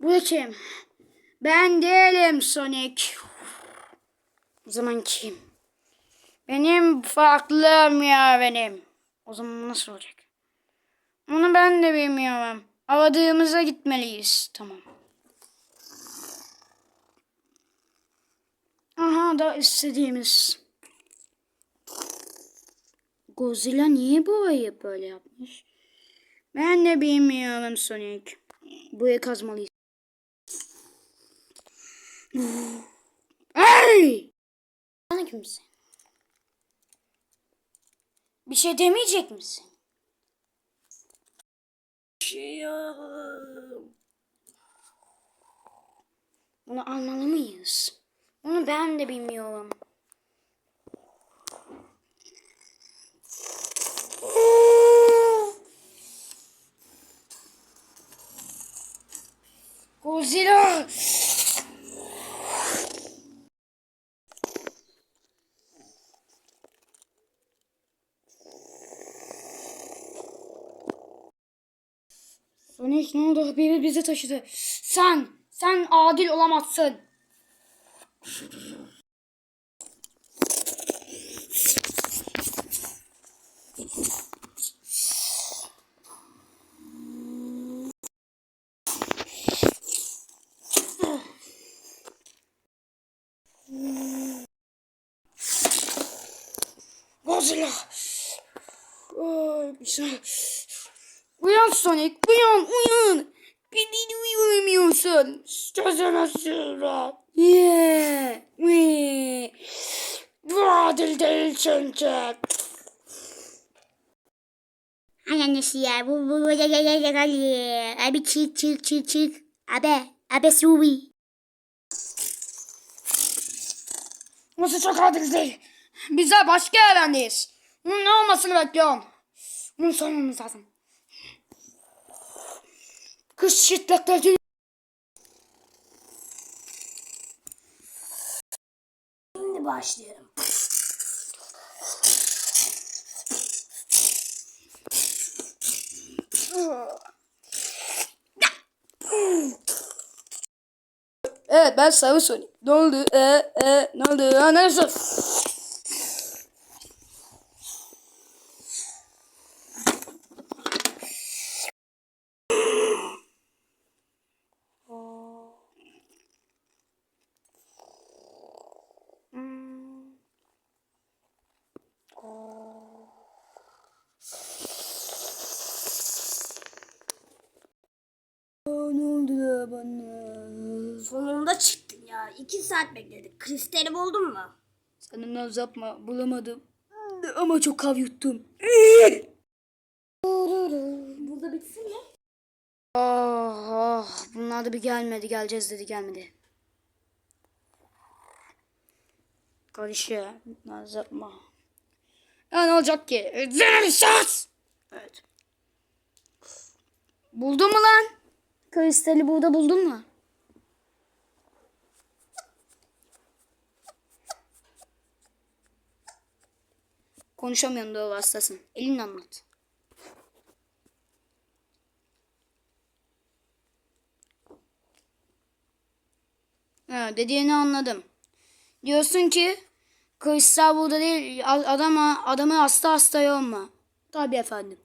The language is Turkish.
Bu kim? Ben değilim Sonic. O zaman kim? Benim farklım ya benim. O zaman nasıl olacak? Onu ben de bilmiyorum. Aradığımıza gitmeliyiz. Tamam. Da istediğimiz. Godzilla niye bu ayı böyle yapmış? Ben de bilmiyorum Sonic. Burayı kazmalıyız. Hey! Sana kimsin? Bir şey demeyecek misin? Şey Bunu almalı mıyız? Onu ben de bilmiyorum. Godzilla! Sonic ne oldu? Biri bizi taşıdı. Sen, sen adil olamazsın. Godzilla. Ay, bir şey. Uyan Sonic, uyan, uyan. Beni uyuyamıyorsun. Sözüme sürret. Yeah. Bu adil değil çünkü. Ay annesi ya bu bu bu ya ya ya ya ya abi çık çık çık çık abi abi suvi Burası çok adil değil. Bizler başka evrendeyiz. Bunun ne olmasını bekliyorum. Bunu sormamız lazım. Kış şiddetli. Şimdi başlayalım. Evet ben Sarı Sonic. Ne oldu? E, e, ne oldu? Ha, Ne oldu bana? Sonunda çıktın ya. iki saat bekledik. Kristali buldun mu? Sana naz yapma bulamadım. Ama çok kav yuttum. Burada bitsin mi? Oh, oh. Bunlar da bir gelmedi. Geleceğiz dedi gelmedi. Karışıyor. Naz yapma. Ya ne olacak ki? Zehir şans! Evet. Buldun mu lan? Kristali burada buldun mu? Konuşamıyorum da vasıtasın. Elinle anlat. Ha, dediğini anladım. Diyorsun ki kristal burada değil adama adamı hasta hasta yorma. Tabii efendim.